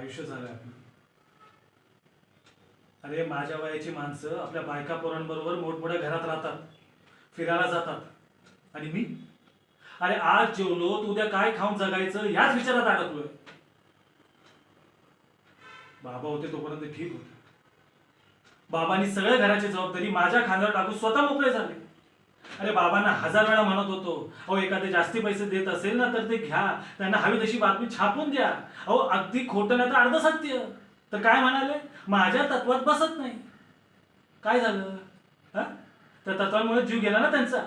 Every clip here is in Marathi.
आयुष्य झालं. आपलं अरे माझ्या वयाची माणसं आपल्या बायका पोरांबरोबर मोठमोठ्या घरात राहतात फिरायला जातात. आणि मी? अरे आज जेवलो उद्या काय खाऊन जगायचं याच विचारात अडकलोय. बाबा होते तोपर्यंत ठीक होते. बाबांनी सगळ्या घराची जबाबदारी माझ्या खांद्यावर टाकून स्वतः मोकळे झाले. अरे बाबांना हजार वेळा म्हणत होतो अहो एखादे जास्ती पैसे देत असेल ना तर ते घ्या त्यांना हवी तशी बातमी छापून द्या. अहो अगदी खोटं नाही तर अर्ध सत्य तर काय म्हणाले? माझ्या तत्वात बसत नाही. काय झालं? हा? त्या तत्वामुळे जीव गेला ना त्यांचा.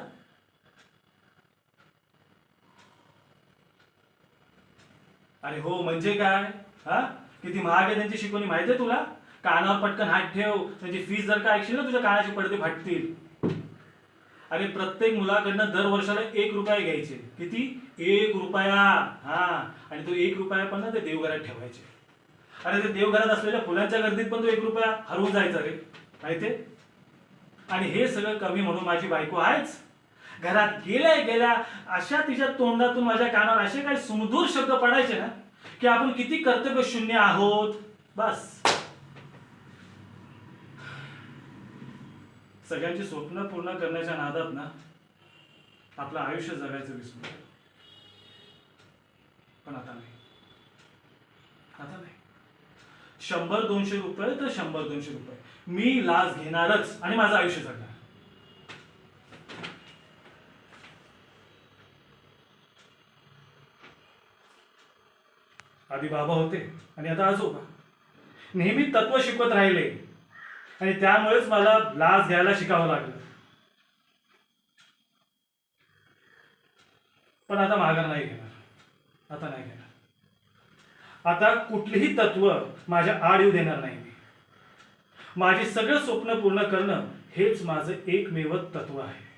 अरे हो म्हणजे काय? हा? किती महाग आहे त्यांची शिकवणी माहिती आहे तुला? कानावर पटकन हात ठेव. त्यांची फीस जर का ऐकशील ना तुझ्या कानाची पडदे फाटतील. आणि प्रत्येक मुलाकडनं दर वर्षाला एक रुपया घ्यायचे. किती? एक रुपया. हा. आणि तो एक रुपया पण ना ते देवघरात ठेवायचे. अरे ते देवघरात असलेल्या फुलांच्या गर्दीत पण तो एक रुपया हरवून जायचा रे. माहिती आणि हे सगळं कमी म्हणून माझी बायको आहेच. घरात गेल्या गेल्या अशा तिच्या तोंडातून माझ्या कानावर असे काही सुमधूर शब्द पडायचे ना की आपण किती कर्तव्य शून्य आहोत. बस. सगळ्यांची स्वप्न पूर्ण करण्याच्या नादात ना आपलं आयुष्य जगायचं विसरू पण आता नाही. आता नाही. शंभर दोनशे रुपये तर शंभर दोनशे रुपये. मी लाच घेणारच आणि माझं आयुष्य जगणार. आधी बाबा होते आणि आता आजोबा नेहमी तत्व शिकवत राहिले. आणि त्यामुळेच मला लाच घ्यायला शिकावं लागलं. पण आता माघार नाही घेणार. आता नाही घेणार. आता कुठलीही तत्व माझ्या आड येऊ देणार नाही मी. माझी सगळं स्वप्न पूर्ण करणं हेच माझं एकमेव तत्व आहे.